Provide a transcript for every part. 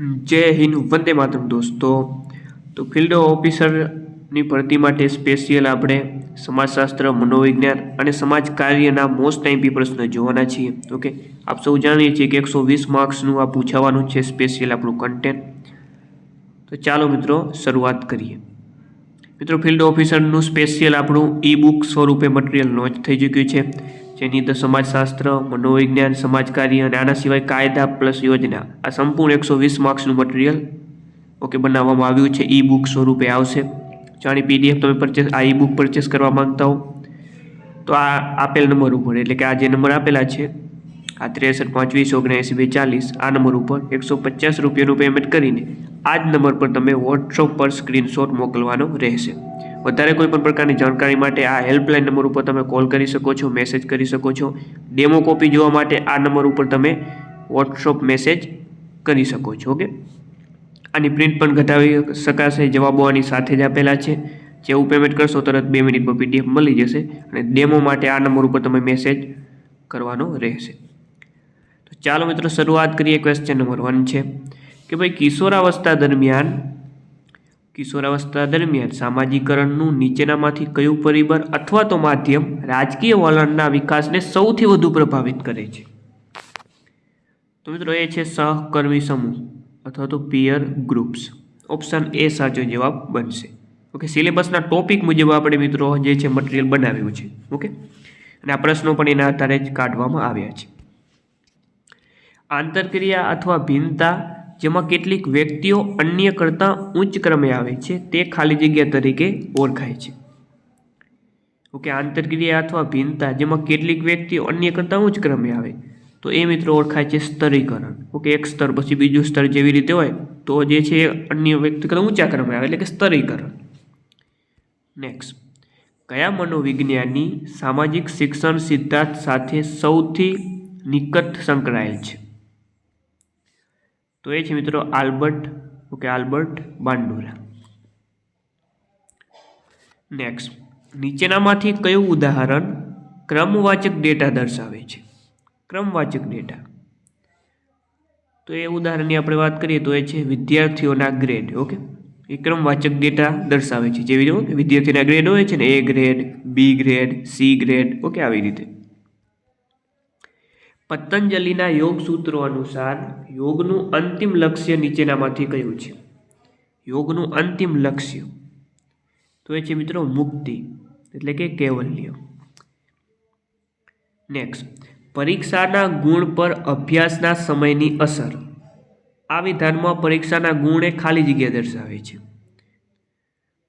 જય હિન્દ, વંદે માતરમ દોસ્તો. તો ફિલ્ડ ઓફિસરની ભરતી માટે સ્પેશિયલ આપણે સમાજશાસ્ત્ર, મનોવિજ્ઞાન અને સમાજ કાર્યના મોસ્ટ ટાઈમપી પ્રશ્નો જોવાના છીએ. ઓકે? આપ સૌ જાણીએ છીએ કે એકસો વીસ માર્ક્સનું આ પૂછાવાનું છે સ્પેશિયલ આપણું કન્ટેન્ટ તો ચાલો મિત્રો શરૂઆત કરીએ. મિત્રો ફિલ્ડ ઓફિસરનું સ્પેશિયલ આપણું ઈ બુક સ્વરૂપે મટીરિયલ લોન્ચ થઈ ચૂક્યું છે. જેની અંદર સમાજશાસ્ત્ર, મનોવિજ્ઞાન સમાજકાર્ય અને આના સિવાય કાયદા પ્લસ યોજના. આ સંપૂર્ણ એકસો વીસ માર્ક્સનું મટીરિયલ, ઓકે, બનાવવામાં આવ્યું છે. ઈ બુક સ્વરૂપે આવશે. જાણી પીડીએફ તમે પરચેસ, આ ઈ બુક પરચેસ કરવા માંગતા હો, તો આ આપેલ નંબર ઉપર, એટલે કે આ જે નંબર આપેલા છે, આ ત્રેસઠ પાંચવીસ ઓગણએંસી બે ચાલીસ આ નંબર ઉપર એકસો પચાસ રૂપિયાનું પેમેન્ટ કરીને આ જ નંબર પર તમે વોટ્સઅપ પર સ્ક્રીનશોટ મોકલવાનો રહેશે. વધારે કોઈ પણ પ્રકારની જાણકારી માટે આ હેલ્પલાઇન નંબર ઉપર તમે કોલ કરી શકો છો મેસેજ કરી શકો છો. ડેમો કોપી જોવા માટે આ નંબર ઉપર તમે વોટ્સઅપ મેસેજ કરી શકો છો ઓકે આની પ્રિન્ટ પણ ઘટાવી શકાશે, જવાબો આની સાથે જ આપેલા છે. જેવું પેમેન્ટ કરશો તરત બે મિનિટમાં પીડીએફ મળી જશે અને ડેમો માટે આ નંબર ઉપર તમે મેસેજ કરવાનો રહેશે. તો ચાલો મિત્રો, શરૂઆત કરીએ ક્વેશ્ચન નંબર વન છે કે ભાઈ કિશોરાવસ્થા દરમિયાન કિશોરાવસ્થા દરમિયાન સામાજિકરણનું નીચેનામાંથી કયું પરિબળ અથવા તો માધ્યમ રાજકીય વલણના વિકાસને સૌથી વધુ પ્રભાવિત કરે છે? તો મિત્રો એ છે સહકર્મી સમૂહ અથવા તો પિયર ગ્રુપ્સ ઓપ્શન એ સાચો જવાબ બનશે. ઓકે સિલેબસના ટોપિક મુજબ આપણે મિત્રો જે છે મટીરિયલ બનાવ્યું છે. ઓકે અને આ પ્રશ્નો પણ એના આધારે જ કાઢવામાં આવ્યા છે. આંતરક્રિયા અથવા ભિન્નતા જેમાં કેટલીક વ્યક્તિઓ અન્ય કરતાં ઉચ્ચ ક્રમે આવે છે, તે ખાલી જગ્યા તરીકે ઓળખાય છે. ઓકે, આંતરક્રિયા અથવા ભિન્નતા, જેમાં કેટલીક વ્યક્તિઓ અન્ય કરતાં ઉચ્ચ ક્રમે આવે, તો એ મિત્રો ઓળખાય છે સ્તરીકરણ. ઓકે, એક સ્તર પછી બીજું સ્તર જેવી રીતે હોય, તો જે છે એ અન્ય વ્યક્તિ કરતાં ઊંચા ક્રમે આવે, એટલે કે સ્તરીકરણ. નેક્સ્ટ કયા મનોવિજ્ઞાની સામાજિક શિક્ષણ સિદ્ધાંત સાથે સૌથી નિકટ સંકળાયેલ છે? તો એ છે મિત્રો Albert, okay, Albert Bandura. Next નીચેનામાંથી કયું ઉદાહરણ ક્રમવાચક ડેટા દર્શાવે છે? ક્રમવાચક ડેટા. તો એ ઉદાહરણની આપણે વાત કરીએ તો એ છે વિદ્યાર્થીઓના ગ્રેડ ઓકે? એ ક્રમવાચક ડેટા દર્શાવે છે. જેવી રીતે, વિદ્યાર્થીના ગ્રેડ હોય છે ને એ grade B grade C grade okay, આવી રીતે. પતંજલિના યોગ સૂત્રો અનુસાર યોગનું અંતિમ લક્ષ્ય નીચેનામાંથી કયું છે? યોગનું અંતિમ લક્ષ્ય. તો એ છે મિત્રો મુક્તિ, એટલે કે કેવલ્ય. નેક્સ્ટ પરીક્ષાના ગુણ પર અભ્યાસના સમયની અસર. આ વિધાનમાં પરીક્ષાના ગુણ એ ખાલી જગ્યા દર્શાવે છે.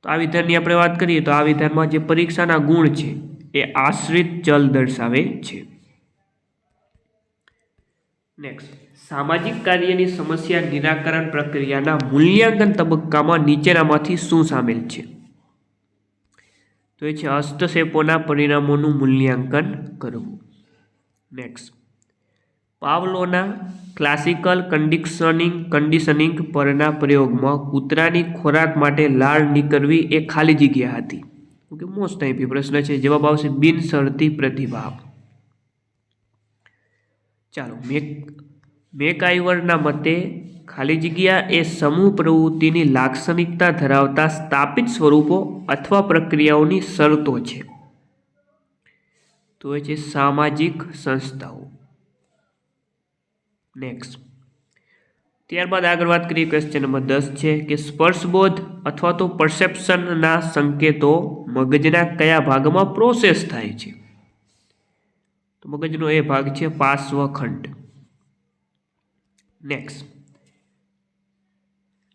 તો આ વિધાનની આપણે વાત કરીએ તો આ વિધાનમાં જે પરીક્ષાના ગુણ છે એ આશ્રિત ચલ દર્શાવે છે. નેક્સ્ટ સામાજિક કાર્યની સમસ્યા નિરાકરણ પ્રક્રિયાના મૂલ્યાંકન તબક્કામાં નીચેનામાંથી શું સામેલ છે? તો એ છે હસ્તક્ષેપોના પરિણામોનું મૂલ્યાંકન કરવું. નેક્સ્ટ પાવલોના ક્લાસિકલ કન્ડિશનિંગ કન્ડિશનિંગ પરના પ્રયોગમાં કૂતરાની ખોરાક માટે લાળ નીકળવી એ ખાલી જગ્યા હતી. ઓકે મોસ્ટ ટાઈપી પ્રશ્ન છે. જવાબ આવશે બિનશરતી પ્રતિભાવ. ચાલો. મેક, મેકઆઈવરના મતે ખાલી જગ્યા એ સમૂહ પ્રવૃત્તિની લાક્ષણિકતા ધરાવતા સ્થાપિત સ્વરૂપો અથવા પ્રક્રિયાઓની શરતો છે. તો એ છે સામાજિક સંસ્થાઓ. નેક્સ્ટ ત્યારબાદ આગળ વાત કરીએ ક્વેશ્ચન નંબર દસ છે કે સ્પર્શબોધ અથવા તો પરસેપ્શનના સંકેતો મગજના કયા ભાગમાં પ્રોસેસ થાય છે? તો મગજનો એ ભાગ છે પાર્શ્વખંડ. નેક્સ્ટ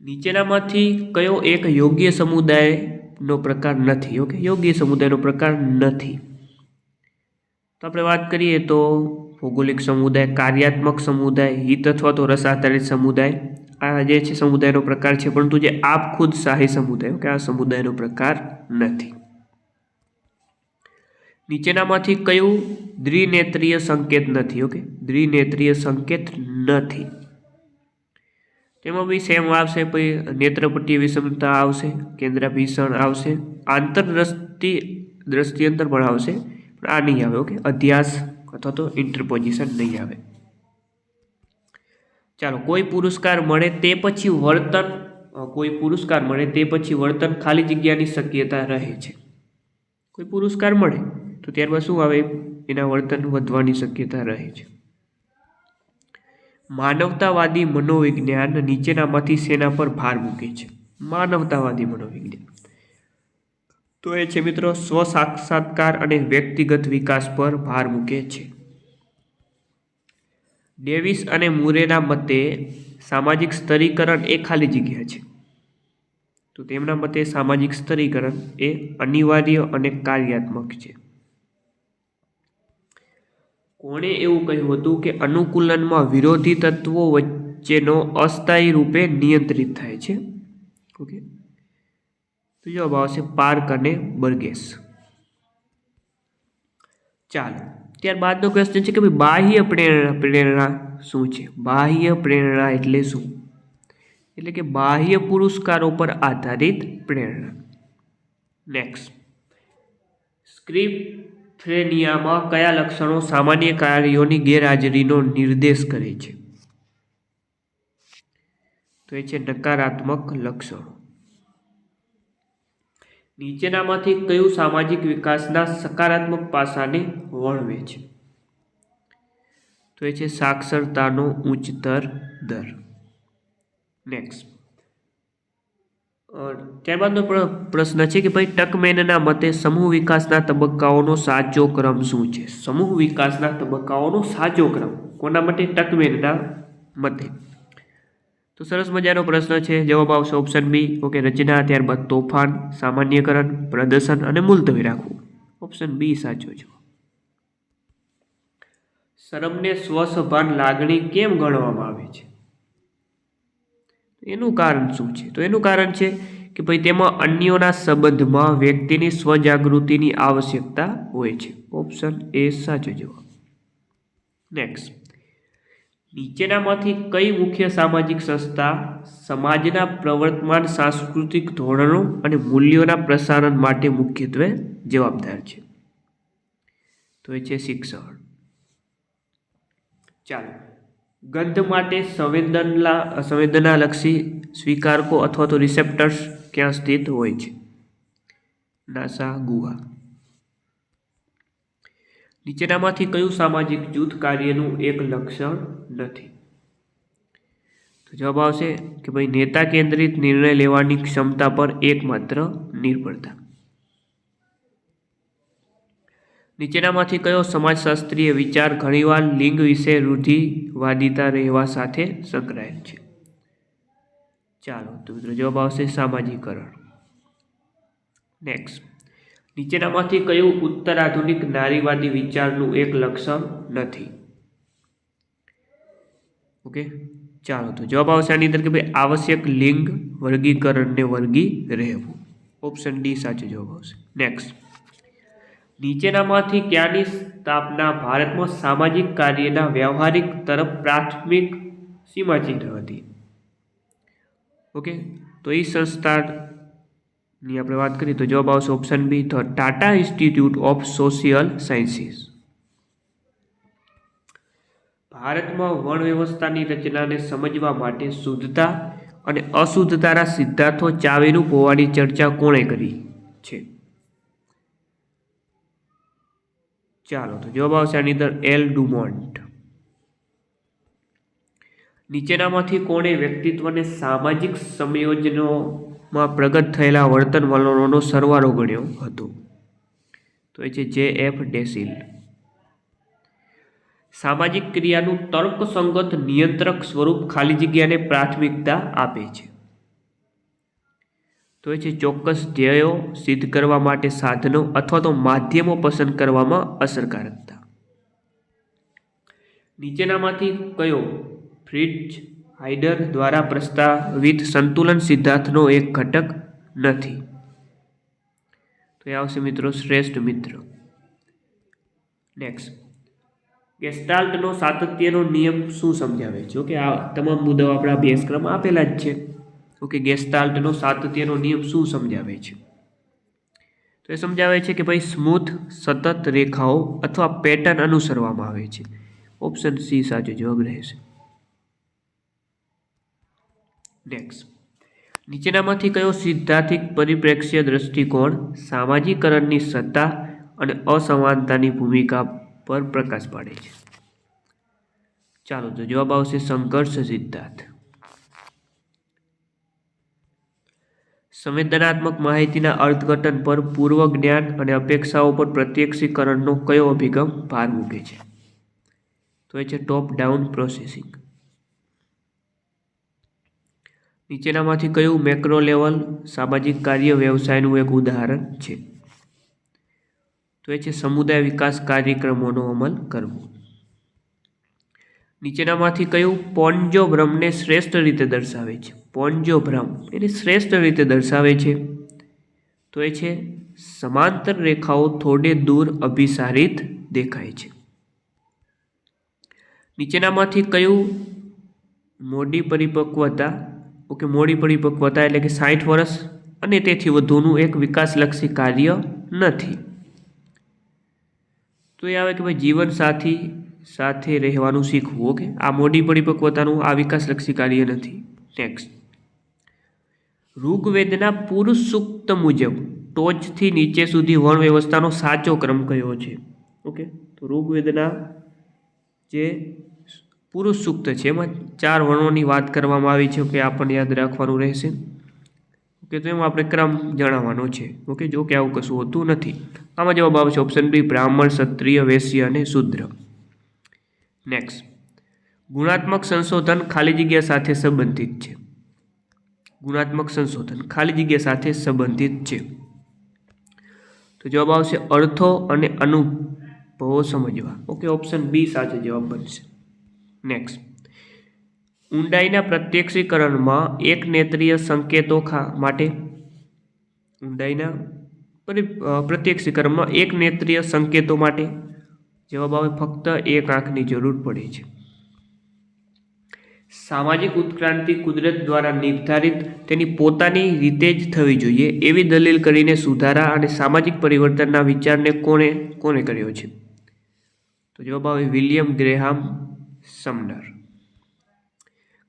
નીચેનામાંથી કયો એક યોગ્ય સમુદાયનો પ્રકાર નથી? ઓકે યોગ્ય સમુદાયનો પ્રકાર નથી. તો આપણે વાત કરીએ તો ભૌગોલિક સમુદાય, કાર્યાત્મક સમુદાય, હિત અથવા તો રસ આધારિત સમુદાય. આ જે છે સમુદાયનો પ્રકાર છે, પરંતુ જે આપ ખુદ શાહી સમુદાય કે આ સમુદાયનો પ્રકાર નથી. નીચેનામાંથી કયું દ્વિનેત્રીય સંકેત નથી, ઓકે? દ્વિનેત્રીય સંકેત નથી. તેમાં બી સેમ આવશે, પછી નેત્રપટ્ટી વિષમતા આવશે, કેન્દ્રાભીષણ આવશે, આંતરદ્રષ્ટિ દ્રષ્ટિઅંતર પણ આવશે, પણ આ નહીં આવે, ઓકે? અધ્યાસ અથવા તો ઇન્ટરપોઝિશન નહીં આવે. ચાલો, કોઈ પુરસ્કાર મળે તે પછી વર્તન કોઈ પુરસ્કાર મળે તે પછી વર્તન ખાલી જગ્યાની શક્યતા રહે છે. કોઈ પુરસ્કાર મળે? તો ત્યારબાદ શું આવે? એના વર્તન વધવાની શક્યતા રહે છે. માનવતાવાદી મનોવિજ્ઞાન નીચેનામાંથી સેના પર ભાર મૂકે છે? માનવતાવાદી મનોવિજ્ઞાન. તો એ છે મિત્રો, સ્વ સાક્ષાત્કાર અને વ્યક્તિગત વિકાસ પર ભાર મૂકે છે. ડેવિસ અને મુરેના મતે સામાજિક સ્તરીકરણ એ ખાલી જગ્યા છે. તો તેમના મતે સામાજિક સ્તરીકરણ એ અનિવાર્ય અને કાર્યાત્મક છે. કોણે એવું કહ્યું હતું કે અનુકૂલનમાં વિરોધી તત્વો વચ્ચેનો અસ્થાયી રૂપે નિયંત્રિત થાય છે? ઓકે તો જવાબ આવશે પાર્ક અને બર્ગેસ. ચાલો, ત્યારબાદનો ક્વેશ્ચન છે કે ભાઈ બાહ્ય પ્રેરણા પ્રેરણા શું છે? બાહ્ય પ્રેરણા એટલે શું? એટલે કે બાહ્ય પુરસ્કારો પર આધારિત પ્રેરણા. નેક્સ્ટ સ્ક્રિપ્ફ્રેનિયામાં કયા લક્ષણો સામાન્ય કાર્યોની ગેરહાજરીનો નિર્દેશ કરે છે? તો એ છે નકારાત્મક લક્ષણો. નીચેનામાંથી કયું સામાજિક વિકાસના સકારાત્મક પાસાને વર્ણવે છે? તો એ છે સાક્ષરતાનો ઉચ્ચતર દર. નેક્સ્ટ ત્યારબાદનો પ્ર- પ્રશ્ન છે કે ભાઈ ટકમેનના મતે સમૂહ વિકાસના તબક્કાઓનો સાચો ક્રમ શું છે? સમૂહ વિકાસના તબક્કાઓનો સાચો ક્રમ. કોના માટે ટકમેનના મતે. તો સરસ મજાનો પ્રશ્ન છે. જવાબ આવશે ઓપ્શન બી ઓકે રચના ત્યારબાદ તોફાન, સામાન્યકરણ, પ્રદર્શન અને મુલતવી રાખવું. ઓપ્શન બી સાચો છે શરમને સ્વસભાન લાગણી કેમ ગણવામાં આવે છે? એનું કારણ શું છે? તો એનું કારણ છે કે ભાઈ તેમાં અન્યોના સંબંધમાં વ્યક્તિની સ્વજાગૃતિની આવશ્યકતા હોય છે. ઓપ્શન એ સાચો જવાબ. નેક્સ્ટ નીચેનામાંથી કઈ મુખ્ય સામાજિક સંસ્થા સમાજના પ્રવર્તમાન સાંસ્કૃતિક ધોરણો અને મૂલ્યોના પ્રસારણ માટે મુખ્યત્વે જવાબદાર છે? તો એ છે શિક્ષણ. ચાલો. ગંધ માટે સંવેદનલા, સંવેદનાલક્ષી સ્વીકારકો અથવા તો રિસેપ્ટર્સ ક્યાં સ્થિત હોય છે? નાસા, ગુહા. નીચેનામાંથી કયું સામાજિક જૂથ કાર્યનું એક લક્ષણ નથી? તો જવાબ આવશે કે ભાઈ નેતા કેન્દ્રિત નિર્ણય લેવાની ક્ષમતા પર એકમાત્ર નિર્ભરતા. નીચેનામાંથી કયો સમાજશાસ્ત્રીય વિચાર ઘણીવાર લિંગ વિશે રૂઢિવાદિતા રહેવા સાથે સંકળાયેલ છે? ચાલો, તો મિત્રો જવાબ આવશે સામાજિકરણ. નેક્સ્ટ નીચેનામાંથી કયું ઉત્તર આધુનિક નારીવાદી વિચારનું એક લક્ષણ નથી? ઓકે ચાલો, તો જવાબ આવશે આની અંદર કે ભાઈ આવશ્યક લિંગ વર્ગીકરણને વર્ગી રહેવું. ઓપ્શન ડી સાચો જવાબ આવશે. નેક્સ્ટ નીચેનામાંથી ક્યાંની સ્થાપના ભારતમાં સામાજિક કાર્યના વ્યવહારિક તરફ પ્રાથમિક સીમાચિહ્ન હતી? ઓકે તો એ સંસ્થાની આપણે વાત કરીએ તો જવાબ આવશે ઓપ્શન બી તો Tata institute of social sciences ભારતમાં વણ વ્યવસ્થાની રચનાને સમજવા માટે શુદ્ધતા અને અશુદ્ધતાના સિદ્ધાંતો ચાવીરૂપ હોવાની ચર્ચા કોણે કરી છે? ચાલો તો જવાબ આવશે આની અંદર એલ ડુમોન્ટ. નીચેનામાંથી કોણે વ્યક્તિત્વને સામાજિક સંયોજનોમાં પ્રગટ થયેલા વર્તન વલણોનો સરવાળો ગણ્યો હતો. તો એ છે જે એફ ડેસિલ. સામાજિક ક્રિયાનું તર્કસંગત નિયંત્રક સ્વરૂપ ખાલી જગ્યાને પ્રાથમિકતા આપે છે. તો એ છે ચોક્કસ ધ્યેયો સિદ્ધ કરવા માટે સાધનો અથવા તો માધ્યમો પસંદ કરવામાં અસરકારકતા. નીચેનામાંથી કયો? ફ્રિટ્જ હાઇડર દ્વારા પ્રસ્તાવિત સંતુલન સિદ્ધાંતનો એક ઘટક નથી. તો એ આવશે મિત્રો શ્રેષ્ઠ મિત્ર. નેક્સ્ટ ગેસ્ટાલ્ટનો સાતત્યનો નિયમ શું સમજાવે? છે કે આ તમામ મુદ્દાઓ આપણા અભ્યાસક્રમમાં આપેલા જ છે. ઓકે ગેસ્ટાલ્ટનો સાતત્યનો નિયમ શું સમજાવે છે? તો એ સમજાવે છે કે ભાઈ સ્મૂથ, સતત રેખાઓ અથવા પેટર્ન અનુસરવામાં આવે છે. ઓપ્શન સી સાચો જવાબ રહેશે. નેક્સ્ટ નીચેનામાંથી કયો સિદ્ધાંતિક પરિપ્રેક્ષ્ય દ્રષ્ટિકોણ સામાજિકરણની સત્તા અને અસમાનતાની ભૂમિકા પર પ્રકાશ પાડે છે? ચાલો તો જવાબ આવશે સંઘર્ષ સિદ્ધાંત. સંવેદનાત્મક માહિતીના અર્થઘટન પર પૂર્વ જ્ઞાન અને અપેક્ષાઓ પર પ્રત્યક્ષીકરણનો કયો અભિગમ ભાર મૂકે છે? તો એ છે ટોપ ડાઉન પ્રોસેસિંગ નીચેનામાંથી કયું મેક્રો લેવલ સામાજિક કાર્ય વ્યવસાયનું એક ઉદાહરણ છે? તો એ છે સમુદાય વિકાસ કાર્યક્રમોનો અમલ કરવો. નીચેનામાંથી કયું પોન્જો ભ્રમને શ્રેષ્ઠ રીતે દર્શાવે છે? પોન્જો ભ્રમ એને શ્રેષ્ઠ રીતે દર્શાવે છે. તો એ છે, સમાંતર રેખાઓ થોડે દૂર અભિસારિત દેખાય છે. નીચેનામાંથી કયું મોડી પરિપક્વતા, ઓકે, મોડી પરિપક્વતા એટલે કે સાઠ વર્ષ અને તેથી વધુનું એક વિકાસલક્ષી કાર્ય નથી. તો એ આવે કે ભાઈ જીવનસાથી સાથે રહેવાનું શીખવું, ઓકે? આ મોડી પરિપક્વતાનું આ વિકાસલક્ષી કાર્ય નથી. નેક્સ્ટ ઋગ્વેદના પુરુષ સૂક્ત મુજબ ટોચથી નીચે સુધી વર્ણ વ્યવસ્થાનો સાચો ક્રમ કયો છે? ઓકે? તો ઋગ્વેદના જે પુરુષ સૂક્ત છે, એમાં ચાર વર્ણોની વાત કરવામાં આવી છે કે આપણને યાદ રાખવાનું રહેશે. ઓકે, તો એમાં આપણે ક્રમ જણાવવાનો છે, ઓકે? જો કે આવું કશું હોતું નથી. આમાં જવાબ આવશે ઓપ્શન બી, બ્રાહ્મણ, ક્ષત્રિય, વૈશ્ય અને શુદ્ર. નેક્સ્ટ ગુણાત્મક સંશોધન ખાલી જગ્યા સાથે સંબંધિત છે. ગુણાત્મક સંશોધન ખાલી જગ્યા સાથે સંબંધિત છે. તો જવાબ આવશે અર્થો અને અનુભવો સમજવા. ઓકે ઓપ્શન બી સાચો જવાબ બનશે. નેક્સ્ટ ઊંડાઈના પ્રત્યક્ષીકરણમાં એક નેત્રીય સંકેતો ખા માટે. ઊંડાઈના પરી પ્રત્યક્ષીકરણમાં એક નેત્રીય સંકેતો માટે. જવાબ આવે ફક્ત એક આંખની જરૂર પડે છે. સામાજિક ઉત્ક્રાંતિ કુદરત દ્વારા નિર્ધારિત તેની પોતાની રીતે જ થવી જોઈએ એવી દલીલ કરીને સુધારા અને સામાજિક પરિવર્તનના વિચારને કોણે કોણે કર્યો છે? તો જવાબ આવે વિલિયમ ગ્રેહામ સમનર.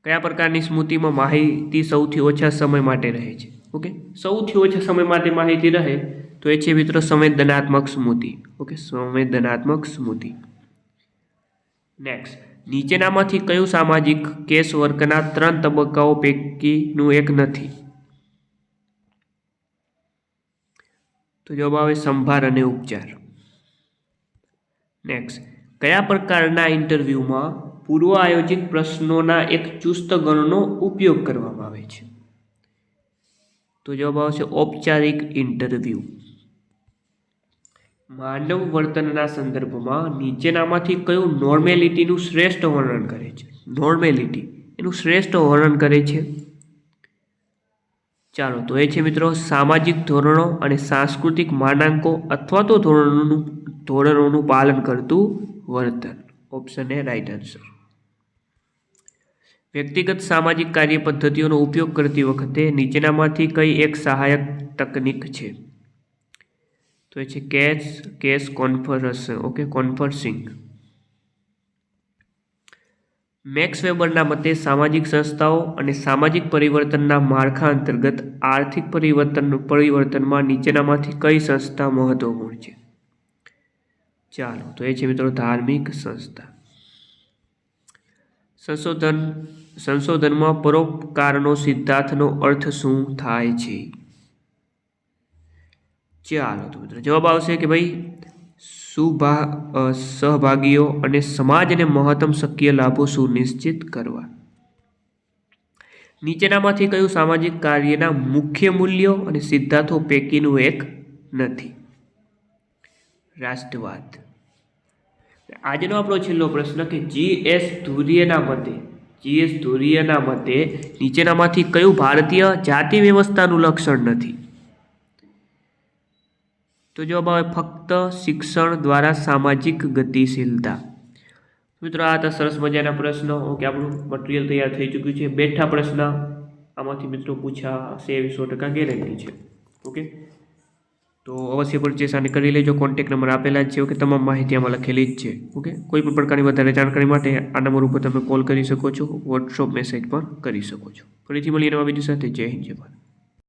કયા પ્રકારની સ્મૃતિમાં માહિતી સૌથી ઓછા સમય માટે રહે છે? ઓકે? સૌથી ઓછા સમય માટે માહિતી રહે તો એ છે મિત્રો સંવેદનાત્મક સ્મૃતિ. ઓકે, સંવેદનાત્મક સ્મૃતિ. નેક્સ્ટ નીચેનામાંથી કયું સામાજિક કેસ વર્કના ત્રણ તબક્કાઓ પૈકીનું એક નથી? તો જવાબ આવે સંભાર અને ઉપચાર. નેક્સ્ટ કયા પ્રકારના ઇન્ટરવ્યૂમાં પૂર્વ આયોજિત પ્રશ્નોના એક ચુસ્ત ગણનો ઉપયોગ કરવામાં આવે છે? તો જવાબ આવશે ઔપચારિક ઇન્ટરવ્યૂ. માનવ વર્તનના સંદર્ભમાં નીચેનામાંથી કયું નોર્મેલિટીનું શ્રેષ્ઠ વર્ણન કરે છે? નોર્મેલિટી. એનું શ્રેષ્ઠ વર્ણન કરે છે? ચાલો, તો એ છે મિત્રો સામાજિક ધોરણો અને સાંસ્કૃતિક માનાંકો અથવા તો ધોરણોનું ધોરણોનું પાલન કરતું વર્તન. ઓપ્શન એ રાઈટ આન્સર વ્યક્તિગત સામાજિક કાર્ય પદ્ધતિઓનો ઉપયોગ કરતી વખતે નીચેનામાંથી કઈ એક સહાયક તકનીક છે? તો એ છે case case conference okay conferencing Max વેબરના મતે સામાજિક સંસ્થાઓ અને સામાજિક પરિવર્તનના માળખા અંતર્ગત આર્થિક પરિવર્તન, પરિવર્તનમાં નીચેનામાંથી કઈ સંસ્થા મહત્વપૂર્ણ છે? ચાલો, તો એ છે મિત્રો ધાર્મિક સંસ્થા. સંશોધન, સંશોધનમાં પરોપકારનો સિદ્ધાંતનો અર્થ શું થાય છે? ચાલો તો મિત્રો, જવાબ આવશે કે ભાઈ સુભા સહભાગીઓ અને સમાજને મહત્તમ શક્ય લાભો સુનિશ્ચિત કરવા. નીચેનામાંથી કયું સામાજિક કાર્યના મુખ્ય મૂલ્યો અને સિદ્ધાંતો પૈકીનું એક નથી? રાષ્ટ્રવાદ. આજનો આપણો છેલ્લો પ્રશ્ન કે જી એસ ધુરિયના મતે, જી એસ ધુરિયના મતે નીચેનામાંથી કયું ભારતીય જાતિ વ્યવસ્થાનું લક્ષણ નથી? તો જવાબ આવે ફક્ત શિક્ષણ દ્વારા સામાજિક ગતિશીલતા. મિત્રો આ હતા સરસ મજાના પ્રશ્નો. ઓકે, આપણું મટીરિયલ તૈયાર થઈ ચૂક્યું છે. બેઠા પ્રશ્ન. આમાંથી મિત્રો પૂછાશે એવી સો ટકા ગેરંટી છે. ઓકે? તો અવશ્ય પરચેસ આને કરી લેજો. કોન્ટેક નંબર આપેલા જ છે. ઓકે, તમામ માહિતી આમાં લખેલી જ છે. ઓકે? કોઈ પણ પ્રકારની વધારે જાણકારી માટે આ નંબર ઉપર તમે કોલ કરી શકો છો. વોટ્સઅપ મેસેજ પણ કરી શકો છો. ફરીથી મળીએ નવા વીડિયો સાથે. જય હિન્દ, જય ભારત.